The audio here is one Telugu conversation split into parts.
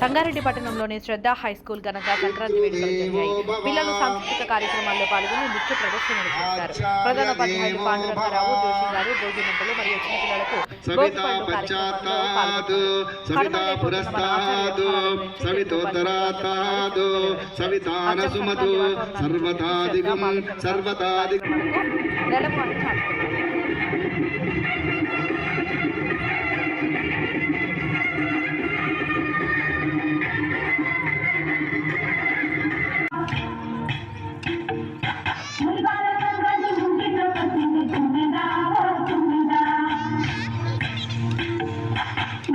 సంగారెడ్డి పట్టణంలోని శ్రద్ధ హై స్కూల్ ఘనంగా సంక్రాంతి వేడుకలు జరిగాయి. పిల్లలు సాంస్కృతిక కార్యక్రమాల్లో పాల్గొని నృత్య ప్రదర్శనలు చేశారు ప్రధాన ఉపాధ్యాయులు పాండురంగారావు జోషి గారు భోజనంటలు మరియు చిన్నపిల్లలకు సవితా భోగిపళ్ళు కార్యక్రమంలో పాల్గొన్నారు నెలపాటు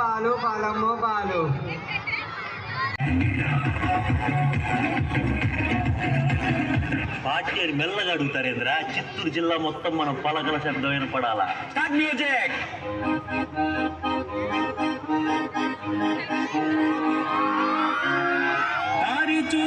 పాలు పాలమ్మ పాలు. పాటేరు మెల్లగా అడుగుతారు అడుగుతారేంద్రా చిత్తూరు జిల్లా మొత్తం మనం పలకల శబ్దం వినపడాలా? మ్యూజిక్ దారి చూ